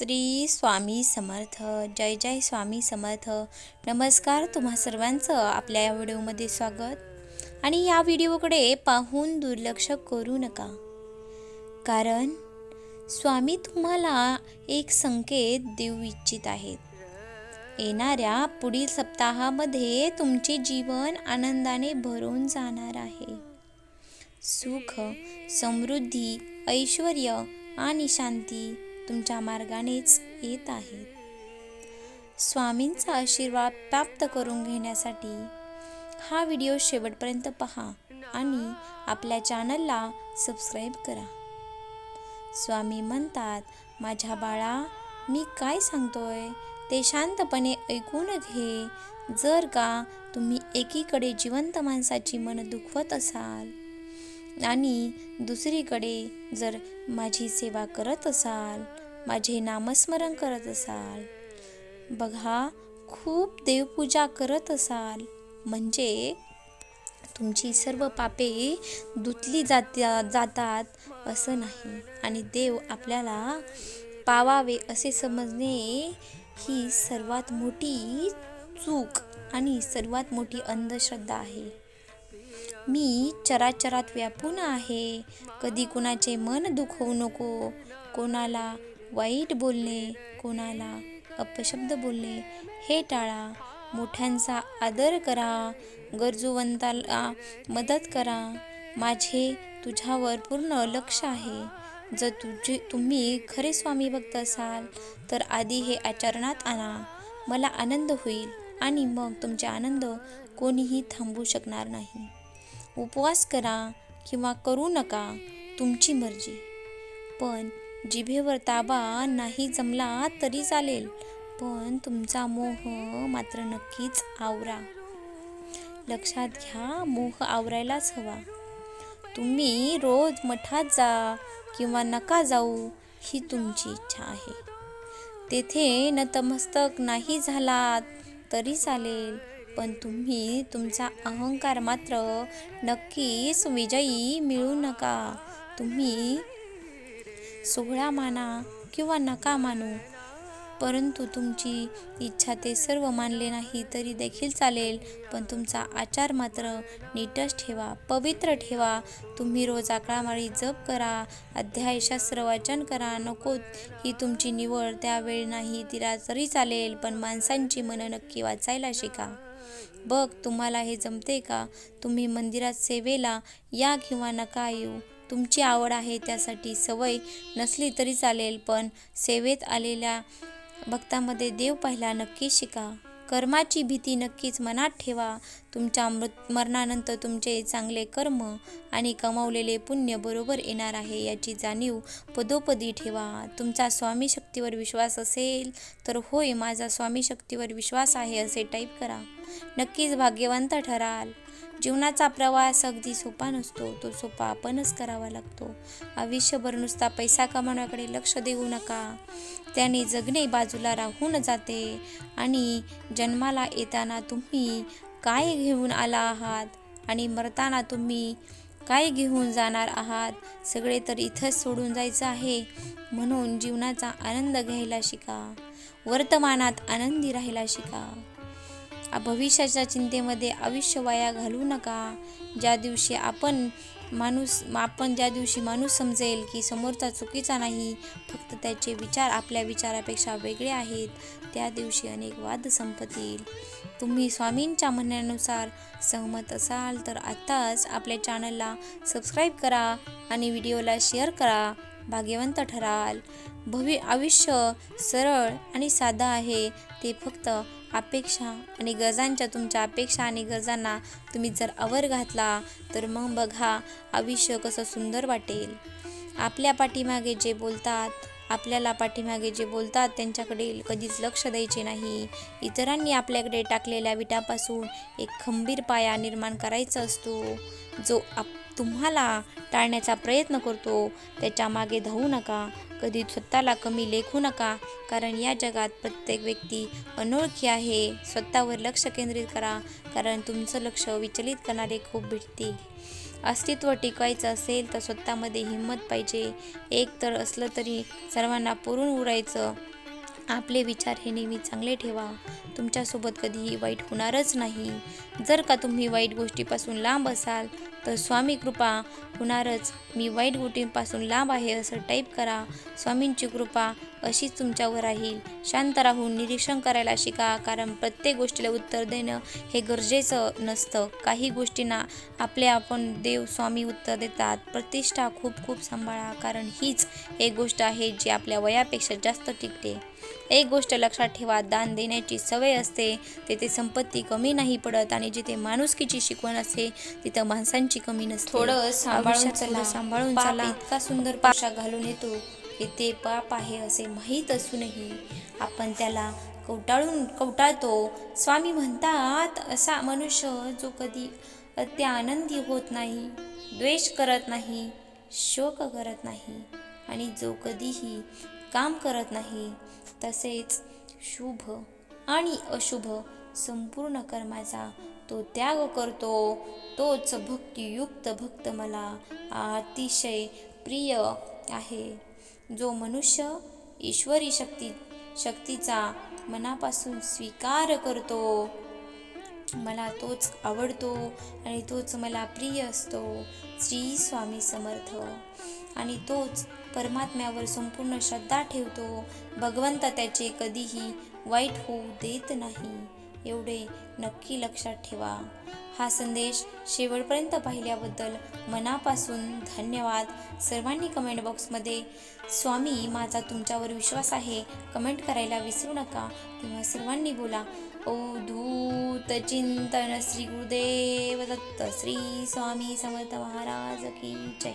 श्री स्वामी समर्थ. जय जय स्वामी समर्थ. नमस्कार तुम्हा सर्वांचं आपल्या या व्हिडिओमध्ये स्वागत. आणि या व्हिडिओकडे पाहून दुर्लक्ष करू नका. कारण स्वामी तुम्हाला एक संकेत देऊ इच्छित आहेत. येणाऱ्या पुढील सप्ताहामध्ये तुमचे जीवन आनंदाने भरून जाणार आहे. सुख समृद्धी ऐश्वर आणि शांती तुमच्या मार्गानेच येत आहेत. स्वामींचा आशीर्वाद प्राप्त करून घेण्यासाठी हा व्हिडिओ शेवटपर्यंत पहा आणि आपल्या चॅनलला सबस्क्राईब करा. स्वामी म्हणतात माझ्या बाळा मी काय सांगतोय? ते शांतपणे ऐकून घे. जर का तुम्ही एकीकडे जिवंत माणसाची मन दुखवत असाल आणि दुसरीकडे जर माझी सेवा करत असाल माझे नामस्मरण करत असाल. बघा खूप देवपूजा करत असाल. म्हणजे तुमची सर्व पापे धुतली जात्या जातात असं नाही. आणि देव आपल्याला पावावे असे समजणे ही सर्वात मोठी चूक आणि सर्वात मोठी अंधश्रद्धा आहे. मी चराचरात व्यापून आहे. कधी कुणाचे मन दुखवू नको. कोणाला वाईट बोलणे कोणाला अपशब्द बोलणे हे टाळा. मोठ्यांचा आदर करा. गरजूवंताला मदत करा. माझे तुझ्यावर पूर्ण लक्ष आहे. जर तुझे तुम्ही खरे स्वामी भक्त असाल तर आधी हे आचरणात आणा. मला आनंद होईल आणि मग तुमचे आनंद कोणीही थांबवू शकणार नाही. उपवास करा किंवा करू नका तुमची मर्जी. पण जिभेवर ताबा नाही जमला तरी चालेल पण तुमचा मोह मात्र नक्कीच आवरा. लक्षात घ्या मोह आवरायलाच हवा. तुम्ही रोज मठात जा किंवा नका जाऊ ही तुमची इच्छा आहे. तेथे नतमस्तक नाही झालात तरी चालेल पण तुम्ही तुमचा अहंकार मात्र नक्कीच विजयी मिळू नका. तुम्ही सोहळा माना किंवा नका मानू परंतु तुमची इच्छा ते सर्व मानले नाही तरी देखील चालेल. पण तुमचा आचार मात्र नीटच ठेवा पवित्र ठेवा. तुम्ही रोज आकळामाळी जप करा अध्यायशास्त्र वाचन करा. नको ही तुमची निवड त्यावेळी नाही तिला तरी चालेल पण माणसांची मनं नक्की वाचायला शिका. बघ तुम्हाला हे जमते का? तुम्ही मंदिरात सेवेला या किंवा नका येऊ. तुमची आवड आहे त्यासाठी सवय नसली तरी चालेल पण सेवेत आलेल्या भक्तामध्ये देव पाहिला नक्की शिका. कर्माची भीती नक्कीच मनात ठेवा. तुमच्या मृत मरणानंतर तुमचे चांगले कर्म आणि कमावलेले पुण्य बरोबर येणार आहे याची जाणीव पदोपदी ठेवा. तुमचा स्वामी शक्तीवर विश्वास असेल तर होय माझा स्वामी शक्तीवर विश्वास आहे असे टाईप करा. नक्कीच भाग्यवंत ठराल. जीवनाचा प्रवास अगदी सोपा नसतो तो सोपा आपणच करावा लागतो. आयुष्यभर नुसता पैसा कमावण्याकडे लक्ष देऊ नका. त्याने जगणे बाजूला राहून जाते आणि जन्माला येताना तुम्ही काय घेऊन आला आहात आणि मरताना तुम्ही काय घेऊन जाणार आहात? सगळे तर इथंच सोडून जायचं आहे. म्हणून जीवनाचा आनंद घ्यायला शिका. वर्तमानात आनंदी राहायला शिका. भविष्याच्या चिंतेमध्ये आयुष्य वाया घालवू नका. ज्या दिवशी आपण माणूस आपण ज्या दिवशी माणूस समजेल की समोरचा चुकीचा नाही फक्त त्याचे विचार आपल्या विचारापेक्षा वेगळे आहेत त्या दिवशी अनेक वाद संपतील तुम्ही स्वामींच्या म्हणण्यानुसार सहमत असाल तर आत्ताच आपल्या चॅनलला सबस्क्राईब करा आणि व्हिडिओला शेअर करा. भाग्यवंत ठराल. भवि आयुष्य सरळ आणि साधं आहे ते फक्त अपेक्षा आणि गरजांच्या तुमच्या अपेक्षा आणि गरजांना तुम्ही जर आवर घातला तर मग बघा आयुष्य कसं सुंदर वाटेल. आपल्या पाठीमागे जे बोलतात आपल्याला पाठीमागे जे बोलतात त्यांच्याकडे कधीच लक्ष द्यायचे नाही. इतरांनी आपल्याकडे टाकलेल्या विटापासून एक खंबीर पाया निर्माण करायचा असतो जो आप तुम्हाला टाळण्याचा प्रयत्न करतो. त्याच्यामागे धावू नका. कधी स्वतःला कमी लेखू नका. कारण या जगात प्रत्येक व्यक्ती अनोळखी आहे. स्वतःवर लक्ष केंद्रित करा. कारण तुमचं लक्ष विचलित करणारे खूप भेटतील अस्तित्व टिकवायचं असेल तर स्वतःमध्ये हिंमत पाहिजे. एक तर असलं तरी सर्वांना पुरून उरायचं आपले विचार हे नेहमी चांगले ठेवा. तुमच्यासोबत कधीही वाईट होणारच नाही. जर का तुम्ही वाईट गोष्टीपासून लांब असाल तर स्वामी कृपा होणारच मी वाईट गोटींपासून लांब आहे असं टाईप करा. स्वामींची कृपा अशीच तुमच्यावर राहील. शांत राहून निरीक्षण करायला शिका कारण प्रत्येक गोष्टीला उत्तर देणं हे गरजेचं नसतं. काही गोष्टींना आपले आपण देव स्वामी उत्तर देतात. प्रतिष्ठा खूप खूप सांभाळा कारण हीच एक गोष्ट आहे जी आपल्या वयापेक्षा जास्त टिकते. एक गोष्ट लक्षात ठेवा दान देण्याची सवय असते. तेथे संपत्ती कमी नाही पडत आणि जिथे माणुसकीची शिकवण असते तिथं माणसांची कमी नसते. थोडं सांभाळून सांभाळून चला. इतका सुंदर पाशा घालून येतो की ते पाप आहे असे माहीत असूनही आपण त्याला कवटाळून कवटाळतो. स्वामी म्हणतात असा मनुष्य जो कधी अत्य आनंदी होत नाही द्वेष करत नाही शोक करत नाही आणि जो कधीही काम करत नाही तसेच शुभ आणि अशुभ संपूर्ण कर्माचा तो त्याग करतो. तोच भक्तियुक्त भक्त मला अतिशय प्रिय आहे. जो मनुष्य ईश्वरी शक्ती शक्तीचा मनापासून स्वीकार करतो मला तोच आवडतो आणि तोच मला प्रिय असतो. श्री स्वामी समर्थ. आणि तोच परमात्म्यावर संपूर्ण श्रद्धा ठेवतो. भगवंत त्याचे कधीही वाईट होऊ देत नाही. एवढे नक्की लक्षात ठेवा. हा संदेश शेवटपर्यंत पाहिल्याबद्दल मनापासून धन्यवाद. सर्वांनी कमेंट बॉक्समध्ये स्वामी माझा तुमच्यावर विश्वास आहे. कमेंट करायला विसरू नका. तेव्हा सर्वांनी बोला अवधूत चिंतन श्री गुरुदेव दत्त. श्री स्वामी समर्थ महाराज की जय.